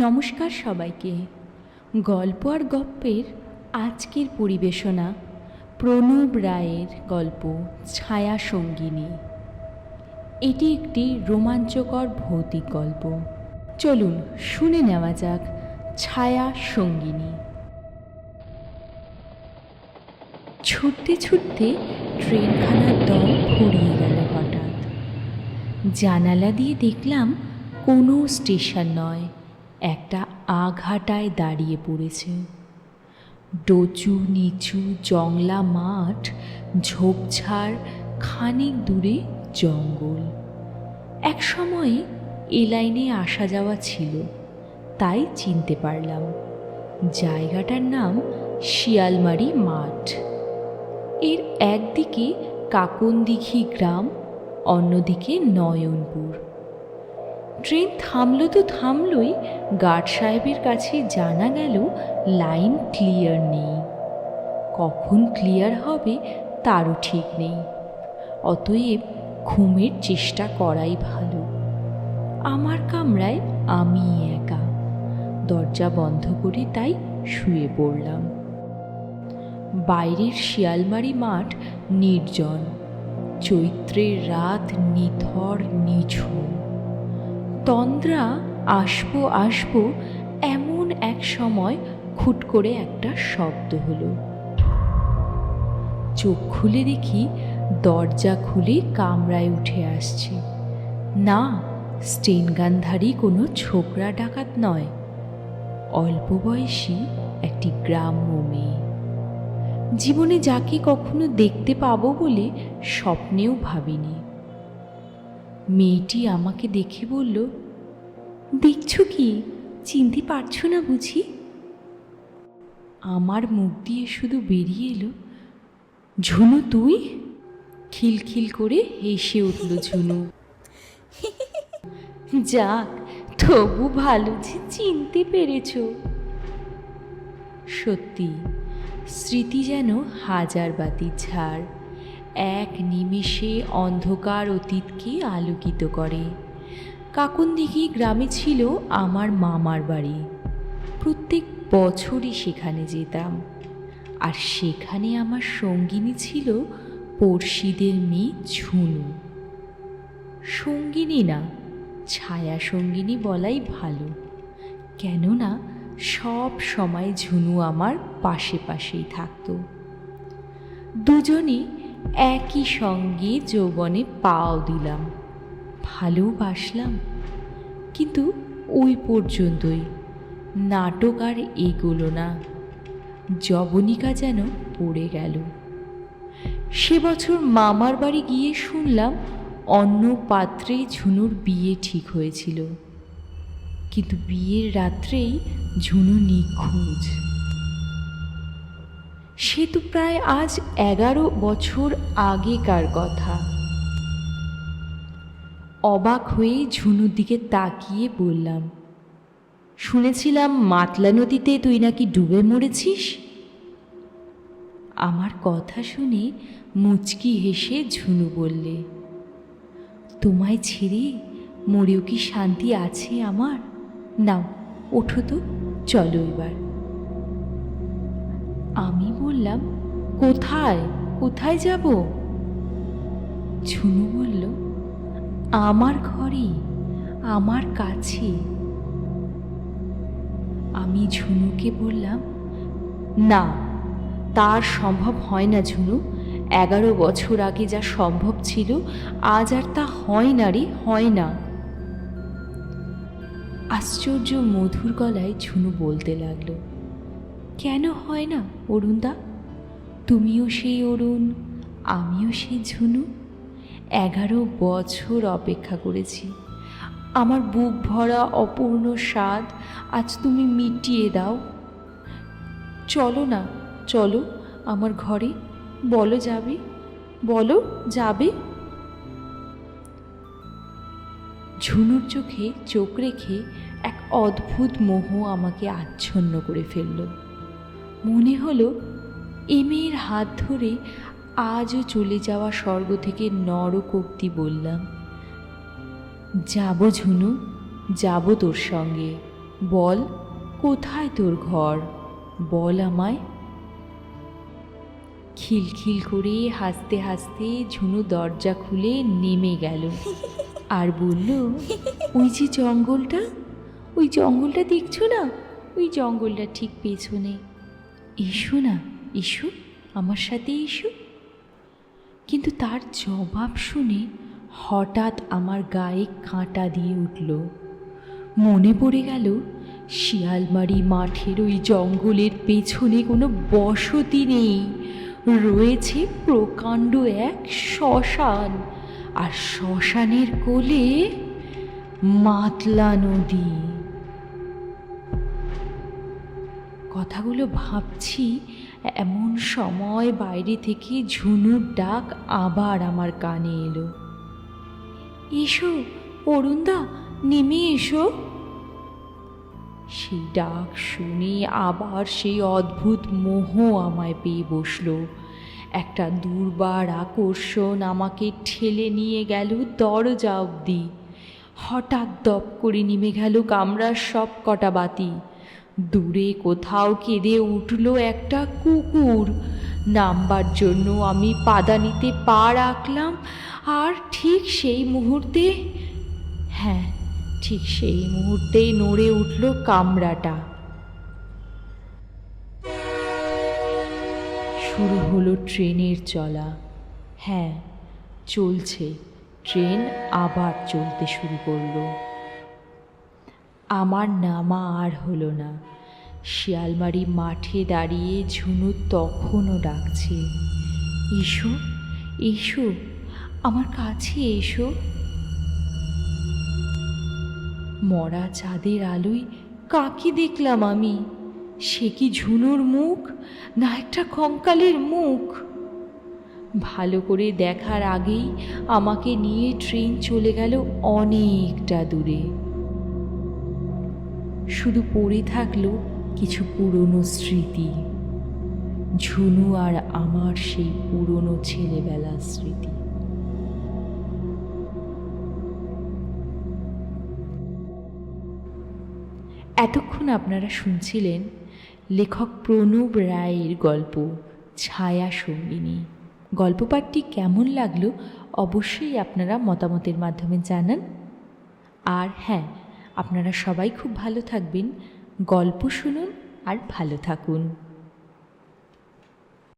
নমস্কার সবাইকে। গল্প আর গপ্পের আজকের পরিবেশনা প্রণব রায়ের গল্প ছায়া সঙ্গিনী। এটি একটি রোমাঞ্চকর ভৌতিক গল্প। চলুন শুনে নেওয়া যাক ছায়া সঙ্গিনী। ছুটতে ছুটতে ট্রেনখানার দল ফুরিয়ে গেল হঠাৎ। জানালা দিয়ে দেখলাম কোনো স্টেশন নয়। একটা আঘাটায় দাঁড়িয়ে পড়েছে। ডোচু নিচু জংলা মাঠ, ঝোপঝাড়, খানিক দূরে জঙ্গল। এক সময়ে এ লাইনে আসা যাওয়া ছিল, তাই চিনতে পারলাম। জায়গাটার নাম শিয়ালমারি মাঠ। এর একদিকে কাকনদিঘি গ্রাম, অন্যদিকে নয়নপুর। ট্রেন থামলো তো থামলই, গার্ড সাহেবের কাছে জানা গেল, লাইন ক্লিয়ার নেই। কখন ক্লিয়ার হবে তারও ঠিক নেই। অতএব ঘুমের চেষ্টা করাই ভালো। আমার কামরায় আমি একা। দরজা বন্ধ করে তাই শুয়ে পড়লাম। বাইরের শিয়ালমারি মাঠ নির্জন। চৈত্রের রাত নিথর নিঝুম। তন্দ্রা আসব আসব এমন এক সময় খুট করে একটা শব্দ হলো। চোখ খুলে দেখি দরজা খুলে কামরায় উঠে আসছে। না স্টেন স্টেনগানধারী কোনো ছোকরা ডাকাত নয়। অল্প বয়সী একটি গ্রাম্য মেয়ে। জীবনে যাকে কখনো দেখতে পাবো বলে স্বপ্নেও ভাবিনি। মেয়েটি আমাকে দেখে বলল, দেখছ কি? চিনতে পারছ না বুঝি? আমার মুখ দিয়ে শুধু বেরিয়ে এলো, ঝুনু তুই? খিলখিল করে হেসে উঠল ঝুনু। যাক, তবু ভালো যে চিনতে পেরেছ। সত্যি, স্মৃতি যেন হাজার বাতির ঝাড়। এক নিমেষে অন্ধকার অতীতকে আলোকিত করে। কাকুনদিঘি গ্রামে ছিল আমার মামার বাড়ি। প্রত্যেক বছরই সেখানে যেতাম। আর সেখানে আমার সঙ্গিনী ছিল পড়শিদের মেয়ে ঝুনু। সঙ্গিনী না, ছায়া সঙ্গিনী বলাই ভালো। কেননা সব সময় ঝুনু আমার পাশে পাশেই থাকতো। দুজনই একই সঙ্গে যৌবনে পাও দিলাম ভালোবাসলাম কিন্তু ওই পর্যন্তই নাটক আর এগোলো না জবনিকা যেন পড়ে গেল। সে বছর মামার বাড়ি গিয়ে শুনলাম অন্য পাত্রে ঝুনুর বিয়ে ঠিক হয়েছিল। কিন্তু বিয়ের রাত্রেই ঝুনু নিখোঁজ। সে তো প্রায় আজ এগারো বছর আগেকার কথা। অবাক হয়ে ঝুনুর দিকে তাকিয়ে বললাম, শুনেছিলাম মাতলা নদীতে তুই নাকি ডুবে মরেছিস? আমার কথা শুনে মুচকি হেসে ঝুনু বললে, তোমায় ছেড়ে মরেও কি শান্তি আছে আমার? নাও, ওঠো তো, চলো এবার। আমি বললাম, কোথায়? কোথায় যাব? ঝুনু বলল, আমার ঘরে আমার কাছে। আমি ঝুনুকে বললাম, না, তার সম্ভব হয় না ঝুনু এগারো বছর আগে যা সম্ভব ছিল, আজ আর তা হয় না রে, হয় না। আশ্চর্য মধুর গলায় ঝুনু বলতে লাগল, কেন হয় না, অরুণদা? তুমিও সেই অরুণ, আমিও সেই ঝুনু। এগারো বছর অপেক্ষা করেছি। আমার বুক ভরা অপূর্ণ স্বাদ আজ তুমি মিটিয়ে দাও। চলো না, চলো, আমার ঘরে। বলো যাবে বলো যাবে। ঝুনুর চোখে চোখ রেখে এক অদ্ভুত মোহ আমাকে আচ্ছন্ন করে ফেলল। মনে হলো এ মেয়ের হাত ধরে আজও চলে যাওয়া স্বর্গ থেকে নরক বললাম, যাব ঝুনু, যাব তোর সঙ্গে। বল, কোথায় তোর ঘর? বল আমায়। খিলখিল করে হাসতে হাসতে ঝুনু দরজা খুলে নেমে গেল। আর বলল, ওই যে জঙ্গলটা, ওই জঙ্গলটা দেখছ না? ওই জঙ্গলটা ঠিক পেছনে। এসো না। এসো আমার সাথে এসো কিন্তু তার জবাব শুনে হঠাৎ আমার গায়ে কাঁটা দিয়ে উঠল। মনে পড়ে গেল, শিয়ালমারি মাঠের ওই জঙ্গলের পেছনে কোনো বসতি নেই। রয়েছে প্রকাণ্ড এক শ্মশান, আর শ্মশানের কোলে মাতলা নদী। কথাগুলো ভাবছি এমন সময় বাইরে থেকে ঝুনুর ডাক আবার আমার কানে এলো। এসো, অরুণদা, নেমে এসো। সেই ডাক শুনে আবার সেই অদ্ভুত মোহ আমায় পেয়ে বসল। একটা দুর্বার আকর্ষণ আমাকে ঠেলে নিয়ে গেল দরজা অবধি। হঠাৎ দপ করে নেমে গেল কামরার সব কটা বাতি। দূরে কোথাও কেঁদে উঠল একটা কুকুর। নামবার জন্য আমি পাদানিতে পা রাখলাম, আর ঠিক সেই মুহূর্তে হ্যাঁ ঠিক সেই মুহূর্তেই নড়ে উঠল কামরাটা। শুরু হলো ট্রেনের চলা। হ্যাঁ চলছে। ট্রেন আবার চলতে শুরু করল। আমার নামা আর হলো না। শিয়ালমারি মাঠে দাঁড়িয়ে ঝুনু তখনও ডাকছে, এসো এসো, আমার কাছে এসো। মরা চাঁদের আলোয় কাকে দেখলাম আমি? সে কি ঝুনুর মুখ না একটা কঙ্কালের মুখ? ভালো করে দেখার আগেই আমাকে নিয়ে ট্রেন চলে গেল অনেকটা দূরে। শুধু পড়ে থাকল কিছু পুরনো স্মৃতি। ঝুনু আর আমার সেই পুরনো ছেলেবেলার স্মৃতি। এতক্ষণ আপনারা শুনছিলেন লেখক প্রণব রায়ের গল্প ছায়া সঙ্গিনী। গল্প পাঠটি কেমন লাগল অবশ্যই আপনারা মতামতের মাধ্যমে জানান। আর হ্যাঁ আপনারা সবাই খুব ভালো থাকবেন গল্প শুনুন আর ভালো থাকুন।